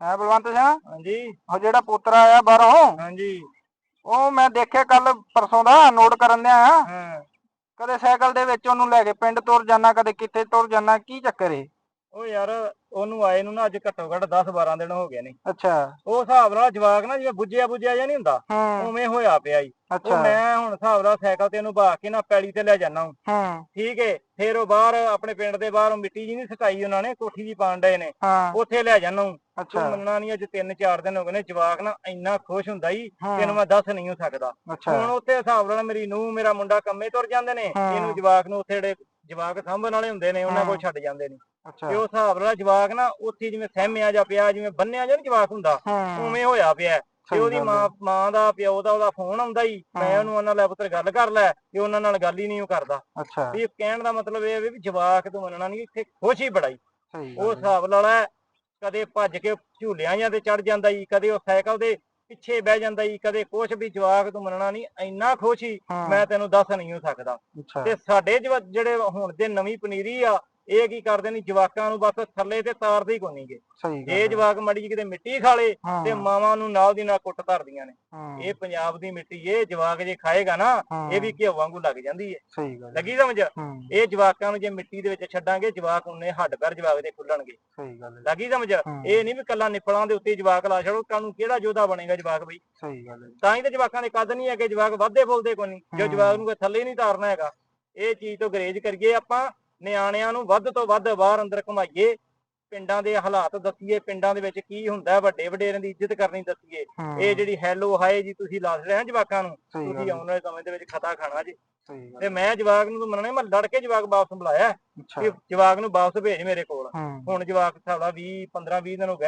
ਹੈ ਬਲਵੰਤ ਸਿੰਘ? ਹਾਂਜੀ। ਉਹ ਜਿਹੜਾ ਪੁੱਤਰ ਆਇਆ ਬਾਹਰੋਂ? ਹਾਂਜੀ। ਉਹ ਮੈਂ ਦੇਖਿਆ ਕੱਲ ਪਰਸੋਂ ਦਾ ਨੋਟ ਕਰਨ ਦਿਆ। ਹਾਂ। ਕਦੇ ਸਾਈਕਲ ਦੇ ਵਿੱਚ ਉਹਨੂੰ ਲੈ ਕੇ ਪਿੰਡ ਤੁਰ ਜਾਣਾ ਕਦੇ ਕਿੱਥੇ ਤੁਰ ਜਾਣਾ ਕੀ ਚੱਕਰ ਏ? ਉਹ ਯਾਰ ਉਹਨੂੰ ਆਏ ਨੂੰ ਨਾ ਅੱਜ ਘੱਟੋ ਘੱਟ 10 12 ਦਿਨ ਹੋ ਗਏ ਨੇ। ਅੱਛਾ। ਉਹ ਹਿਸਾਬ ਨਾਲ ਜਵਾਕ ਨਾ ਜਿਵੇਂ ਬੁੱਝਿਆ ਬੁੱਝਿਆ ਜਿਹਾ ਨਹੀਂ ਹੁੰਦਾ ਹੂੰ। ਉਵੇਂ ਹੋਇਆ ਪਿਆ ਈ ਉਹ ਅੱਛਾ। ਮੈਂ ਹੁਣ ਹਿਸਾਬ ਨਾਲ ਸਾਈਕਲ ਤੇ ਇਹਨੂੰ ਬਾ ਕੇ ਨਾ ਪੈਲੀ ਤੇ ਲੈ ਜਾਣਾ ਹੂੰ। ਠੀਕ ਏ ਫਿਰ ਉਹ ਬਾਹਰ ਆਪਣੇ ਪਿੰਡ ਦੇ ਬਾਹਰ ਉਹ ਮਿੱਟੀ ਜੀ ਨਹੀਂ ਸਟਾਈ ਉਹਨਾਂ ਨੇ ਕੋਠੀ ਜੀ ਪਾਣ ਡਏ ਨੇ। ਉੱਥੇ ਲੈ ਜਾਣਾ ਅੱਛਾ। ਮੰਨਣਾ ਨਹੀਂ ਅੱਜ 3-4 ਦਿਨ ਹੋ ਗਏ ਨੇ ਜਵਾਕ ਨਾ ਇੰਨਾ ਖੁਸ਼ ਹੁੰਦਾ ਈ ਤੈਨੂੰ ਮੈਂ ਦੱਸ ਨਹੀਂ ਹੋ ਸਕਦਾ ਹੁਣ ਉੱਥੇ ਹਿਸਾਬ ਨਾਲ ਮੇਰੀ ਨੂੰਹ ਮੇਰਾ ਮੁੰਡਾ ਕੰਮੇ ਤੁਰ ਜਾਂਦੇ ਨੇ। ਇਹਨੂੰ ਜਵਾਕ ਨੂੰ ਉੱਥੇ ਜਿਹੜੇ ਜਵਾਕ ਸਾਂਭਣ ਵਾਲੇ ਹੁੰਦੇ ਨੇ ਉਹਨਾਂ ਕੋਲ ਹਾਂ। ਛੱਡ ਜਾਂਦੇ ਨੇ ਤੇ ਉਹ ਹਿਸਾਬ ਨਾਲ ਜਵਾਕ ਨਾ ਉੱਥੇ ਜਿਵੇਂ ਸਹਿਮਿਆ ਜਾਂ ਪਿਆ ਜਿਵੇਂ ਬੰਨਿਆ ਜਾਂ ਜਵਾਕ ਹੁੰਦਾ ਹੂੰ ਉਵੇਂ ਹੋਇਆ ਪਿਆ ਤੇ ਉਹਦੀ ਮਾਂ ਹੈ। ਮਾਂ ਦਾ ਪਿਓ ਦਾ ਉਹਦਾ ਫੋਨ ਆਉਂਦਾ ਹੀ ਮੈਂ ਹਾਂ। ਉਹਨੂੰ ਉਹਨਾਂ ਲੈ ਪੁੱਤਰ ਗੱਲ ਕਰ ਲੈ ਤੇ ਉਹਨਾਂ ਨਾਲ ਗੱਲ ਹੀ ਨਹੀਂ ਉਹ ਕਰਦਾ ਅੱਛਾ ਵੀ ਕਹਿਣ ਦਾ ਮਤਲਬ ਇਹ ਹੈ ਵੀ ਜਵਾਕ ਤੋਂ ਮੰਨਣਾ ਨਹੀਂ ਇੱਥੇ ਖੁਸ਼ ਹੀ ਬੜਾਈ ਉਹ ਹੈ। ਹਿਸਾਬ ਨਾਲ ਹੈ ਕਦੇ ਭੱਜ ਕੇ ਝੂਲਿਆਂ ਜਾਂ ਤੇ ਚੜ ਜਾਂਦਾ ਈ ਕਦੇ ਉਹ ਸਾਈਕਲ ਦੇ ਪਿੱਛੇ ਬਹਿ ਜਾਂਦਾ ਈ ਕਦੇ ਕੁਛ ਵੀ ਜਵਾਕ ਤੋਂ ਮੰਨਣਾ ਨਹੀਂ ਇੰਨਾ ਖੁਸ਼ ਹਾਂ, ਮੈਂ ਤੈਨੂੰ ਦੱਸ ਨਹੀਂ ਹੋ ਸਕਦਾ। ਅੱਛਾ। ਤੇ ਸਾਡੇ ਜਵਾ- ਜਿਹੜੇ ਹੁਣ ਦੇ ਨਵੀਂ ਪਨੀਰੀ ਆ ਇਹ ਕੀ ਕਰਦੇ ਨੇ ਜਵਾਕਾਂ ਨੂੰ ਬਸ ਥੱਲੇ ਤੇ ਤਾਰਦੇ ਹੀ ਕੋਨੀਗੇ ਸਹੀ ਗੱਲ ਜੇ ਹੈ। ਜਵਾਕ ਮੜੀ ਜਿਹੀ ਕਿਤੇ ਮਿੱਟੀ ਖਾ ਲੇ ਹਾਂ, ਤੇ ਮਾਵਾਂ ਨੂੰ ਨਾਲ ਦੀ ਨਾਲ ਕੁੱਟ ਧਰਦੀਆਂ ਨੇ। ਇਹ ਪੰਜਾਬ ਦੀ ਮਿੱਟੀ ਇਹ ਜਵਾਕ ਜੇ ਖਾਏਗਾ ਨਾ ਇਹ ਵੀ ਘਿਓ ਵਾਂਗੂ ਲੱਗ ਜਾਂਦੀ ਹੈ। ਲੱਗੀ ਸਮਝ? ਇਹ ਜਵਾਕਾਂ ਨੂੰ ਜੇ ਮਿੱਟੀ ਦੇ ਵਿੱਚ ਛੱਡਾਂਗੇ ਜਵਾਕ ਉਹਨੇ ਹੱਡ ਪੈਰ ਜਵਾਕ ਦੇ ਖੁੱਲਣਗੇ। ਲੱਗੀ ਸਮਝ? ਇਹ ਨਹੀਂ ਵੀ ਕੱਲਾ ਨਿਪਲਾਂ ਦੇ ਉੱਤੇ ਜਵਾਕ ਲਾ ਛੜੋ ਕੱਲ ਨੂੰ ਕਿਹੜਾ ਯੋਧਾ ਬਣੇਗਾ ਜਵਾਕ ਬਈ? ਸਹੀ ਗੱਲ ਹੈ। ਤਾਂ ਹੀ ਤਾਂ ਜਵਾਕਾਂ ਦੇ ਕੱਦ ਨਹੀਂ ਹੈਗੇ ਜਵਾਕ ਵੱਧਦੇ ਫੁੱਲਦੇ ਕੋਈ ਨਹੀਂ ਜੋ। ਜਵਾਕ ਨੂੰ ਥੱਲੇ ਨਹੀਂ ਤਾਰਨਾ ਹੈਗਾ ਇਹ ਚੀਜ਼ ਤੋਂ ਗਰੇਜ ਕਰੀਏ ਆਪਾਂ। ਨਿਆਣਿਆਂ ਨੂੰ ਵੱਧ ਤੋਂ ਵੱਧ ਬਾਹਰ ਅੰਦਰ ਘੁਮਾਈਏ। ਪਿੰਡਾਂ ਦੇ ਹਾਲਾਤ ਦੱਸੀਏ ਪਿੰਡਾਂ ਦੇ ਵਿੱਚ ਕੀ ਹੁੰਦਾ ਵੱਡੇ ਵਡੇਰਿਆਂ ਦੀ ਇੱਜ਼ਤ ਕਰਨੀ ਦੱਸੀਏ। ਇਹ ਜਿਹੜੀ ਹੈਲੋ ਹਾਏ ਜੀ ਤੁਸੀਂ ਲਾ ਰਹੇ ਹੋ ਜਵਾਕਾਂ ਨੂੰ? ਤੁਸੀਂ ਆਉਣ ਵਾਲੇ ਸਮੇਂ ਦੇ ਵਿੱਚ ਖਤਾ ਖਾਣਾ ਜੀ। ਤੇ ਮੈਂ ਜਵਾਕ ਨੂੰ ਮੰਨਣਾ ਮੈਂ ਲੜ ਕੇ ਜਵਾਕ ਵਾਪਸ ਬੁਲਾਇਆ। ਕਿ ਜਵਾਕ ਨੂੰ ਵਾਪਸ ਭੇਜ ਮੇਰੇ ਕੋਲ। ਹੁਣ ਜਵਾਕ ਸਾਡਾ 20 15 20 ਦਿਨ ਹੋ ਗਏ।